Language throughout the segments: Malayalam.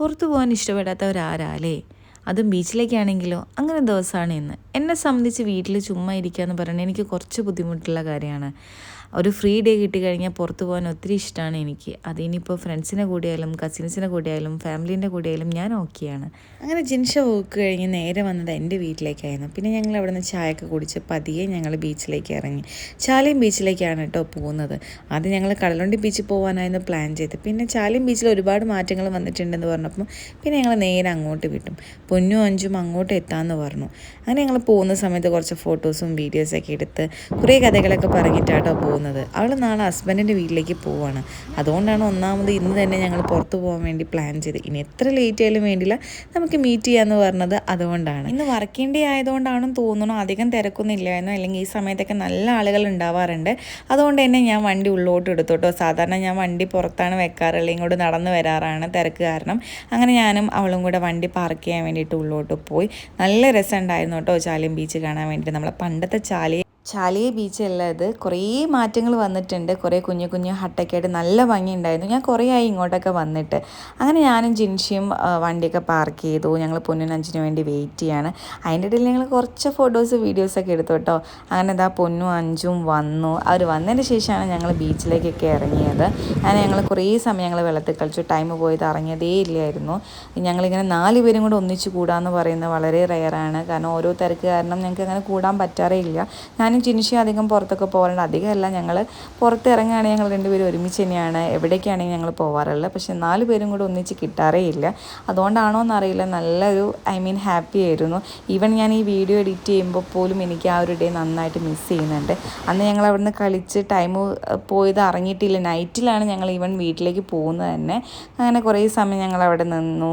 പുറത്തു പോകാൻ ഇഷ്ടപ്പെടാത്തവരാരാലേ അതും ബീച്ചിലേക്കാണെങ്കിലോ? അങ്ങനെ ദിവസമാണ് ഇന്ന്. എന്നെ സംബന്ധിച്ച് വീട്ടിൽ ചുമ്മാ ഇരിക്കുക എന്ന് പറയുന്നത് എനിക്ക് കുറച്ച് ബുദ്ധിമുട്ടുള്ള കാര്യമാണ്. ഒരു ഫ്രീ ഡേ കിട്ടി കഴിഞ്ഞാൽ പുറത്തു പോകാൻ ഒത്തിരി ഇഷ്ടമാണ് എനിക്ക്. അതിനിപ്പോൾ ഫ്രണ്ട്സിനെ കൂടിയാലും കസിൻസിന്റെ കൂടിയാലും ഫാമിലീന്റെ കൂടിയാലും ഞാൻ ഓക്കെയാണ്. അങ്ങനെ ജിൻഷ പോക്ക് കഴിഞ്ഞ് നേരെ വന്നത് എന്റെ വീട്ടിലേക്കായിരുന്നു. പിന്നെ ഞങ്ങൾ അവിടെ നിന്ന് ചായയൊക്കെ കുടിച്ച് പതിയെ ഞങ്ങൾ ബീച്ചിലേക്ക് ഇറങ്ങി. ചാലിയം ബീച്ചിലേക്കാണ് കേട്ടോ പോകുന്നത്. ആദ്യം ഞങ്ങൾ കടലുണ്ടി ബീച്ചിൽ പോകാനായിരുന്നു പ്ലാൻ ചെയ്ത് പിന്നെ ചാലിയം ബീച്ചിൽ ഒരുപാട് മാറ്റങ്ങൾ വന്നിട്ടുണ്ടെന്ന് പറഞ്ഞപ്പം പിന്നെ ഞങ്ങൾ നേരെ അങ്ങോട്ട് വിട്ടും. പൊന്നും അഞ്ചും അങ്ങോട്ട് എത്താമെന്ന് പറഞ്ഞു. അങ്ങനെ ഞങ്ങൾ പോകുന്ന സമയത്ത് കുറച്ച് ഫോട്ടോസും വീഡിയോസൊക്കെ എടുത്ത് കുറേ കഥകളൊക്കെ പറഞ്ഞിട്ടാട്ടോ പോകുന്നത്. അവൾ നാളെ ഹസ്ബൻഡിന്റെ വീട്ടിലേക്ക് പോവാണ്. അതുകൊണ്ടാണ് ഒന്നാമത് ഇന്ന് തന്നെ ഞങ്ങൾ പുറത്ത് പോകാൻ വേണ്ടി പ്ലാൻ ചെയ്ത്. ഇനി എത്ര ലേറ്റ് ആയാലും വേണ്ടില്ല. നമുക്ക് മീറ്റ് ചെയ്യാമെന്ന് പറഞ്ഞത് അതുകൊണ്ടാണ്. ഇന്ന് വർക്കിംഗ് ഡേ ആയതുകൊണ്ടാണെന്ന് തോന്നുന്നു. അധികം തിരക്കൊന്നുമില്ലായിരുന്നു അല്ലെങ്കിൽ ഈ സമയത്തൊക്കെ നല്ല ആളുകൾ ഉണ്ടാവാറുണ്ട്. അതുകൊണ്ട് തന്നെ ഞാൻ വണ്ടി ഉള്ളോട്ട് എടുത്തോട്ടോ സാധാരണ ഞാൻ വണ്ടി പുറത്താണ് വെക്കാറുള്ളത് ഇങ്ങോട്ട് നടന്നു വരാറാണ് തിരക്ക് കാരണം. അങ്ങനെ ഞാനും അവളും കൂടെ വണ്ടി പാർക്ക് ചെയ്യാൻ വേണ്ടിയിട്ട് ഉള്ളോട്ട് പോയി. നല്ല രസമുണ്ടായിരുന്നു കേട്ടോ ചാലിയം ബീച്ച് കാണാൻ വേണ്ടിയിട്ട്. നമ്മളെ പണ്ടത്തെ ചാലിയ ചാലിയ ബീച്ചുള്ളത് കുറേ മാറ്റങ്ങൾ വന്നിട്ടുണ്ട്. കുറേ കുഞ്ഞു കുഞ്ഞു ഹട്ടൊക്കെ ആയിട്ട് നല്ല ഭംഗിയുണ്ടായിരുന്നു. ഞാൻ കുറേ ആയി ഇങ്ങോട്ടൊക്കെ വന്നിട്ട്. അങ്ങനെ ഞാനും ജിൻഷിയും വണ്ടിയൊക്കെ പാർക്ക് ചെയ്തു. ഞങ്ങൾ പൊന്നിനഞ്ചിന് വേണ്ടി വെയിറ്റ് ചെയ്യാണ്. അതിന്റെ ഇടയിൽ ഞങ്ങൾ കുറച്ച് ഫോട്ടോസ് വീഡിയോസൊക്കെ എടുത്തു കേട്ടോ. അങ്ങനെ ഇതാ പൊന്നും അഞ്ചും വന്നു. അവർ വന്നതിന് ശേഷമാണ് ഞങ്ങൾ ബീച്ചിലേക്കൊക്കെ ഇറങ്ങിയത്. അങ്ങനെ ഞങ്ങൾ കുറേ സമയം ഞങ്ങൾ വെള്ളത്തിൽ കളിച്ചു. ടൈം പോയത് അറിഞ്ഞതേ ഇല്ലായിരുന്നു. ഞങ്ങളിങ്ങനെ നാല് പേരും കൂടെ ഒന്നിച്ച് കൂടാന്ന് പറയുന്നത് വളരെ റെയറാണ് കാരണം ഓരോ തിരക്ക് കാരണം ഞങ്ങൾക്ക് അങ്ങനെ കൂടാൻ പറ്റാറേ ഇല്ല. ഞാനും ജിനിഷയും അധികം പുറത്തൊക്കെ പോകാറുണ്ട്. അധികമല്ല ഞങ്ങൾ പുറത്ത് ഇറങ്ങുകയാണെങ്കിൽ ഞങ്ങൾ രണ്ടുപേരും ഒരുമിച്ച് തന്നെയാണ് എവിടേക്കാണെങ്കിൽ ഞങ്ങൾ പോകാറുള്ളത്. പക്ഷേ നാല് പേരും കൂടെ ഒന്നിച്ച് കിട്ടാറേ ഇല്ല. അതുകൊണ്ടാണോ എന്നറിയില്ല നല്ലൊരു ഐ മീൻ ഹാപ്പി ആയിരുന്നു. ഈവൻ ഞാൻ ഈ വീഡിയോ എഡിറ്റ് ചെയ്യുമ്പോൾ പോലും എനിക്ക് ആ ഒരു ഡേ നന്നായിട്ട് മിസ് ചെയ്യുന്നുണ്ട്. അന്ന് ഞങ്ങൾ അവിടുന്ന് കളിച്ച് ടൈം പോയത് അറിഞ്ഞിട്ടില്ല. നൈറ്റിലാണ് ഞങ്ങൾ ഈവൻ വീട്ടിലേക്ക് പോകുന്നത് തന്നെ. അങ്ങനെ കുറേ സമയം ഞങ്ങൾ അവിടെ നിന്നു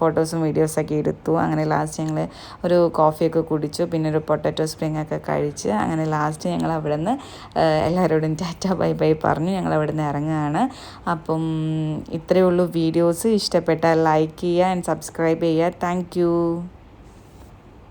ഫോട്ടോസും വീഡിയോസൊക്കെ എടുത്തു. അങ്ങനെ ലാസ്റ്റ് ഞങ്ങൾ ഒരു കോഫിയൊക്കെ കുടിച്ചു. പിന്നെ ഒരു പൊട്ടറ്റോ സ്പ്രിംഗ് ഒക്കെ കഴിച്ച് അങ്ങനെ ലാസ്റ്റ് ഞങ്ങൾ അവിടെ നിന്ന് എല്ലാവരോടും ടാറ്റ ബൈ ബൈ പറഞ്ഞു ഞങ്ങൾ അവിടെ നിന്ന് ഇറങ്ങുകയാണ്. അപ്പം ഇത്രയേ ഉള്ളൂ വീഡിയോസ്. ഇഷ്ടപ്പെട്ടാൽ ലൈക്ക് ചെയ്യുക ആൻഡ് സബ്സ്ക്രൈബ് ചെയ്യുക. താങ്ക്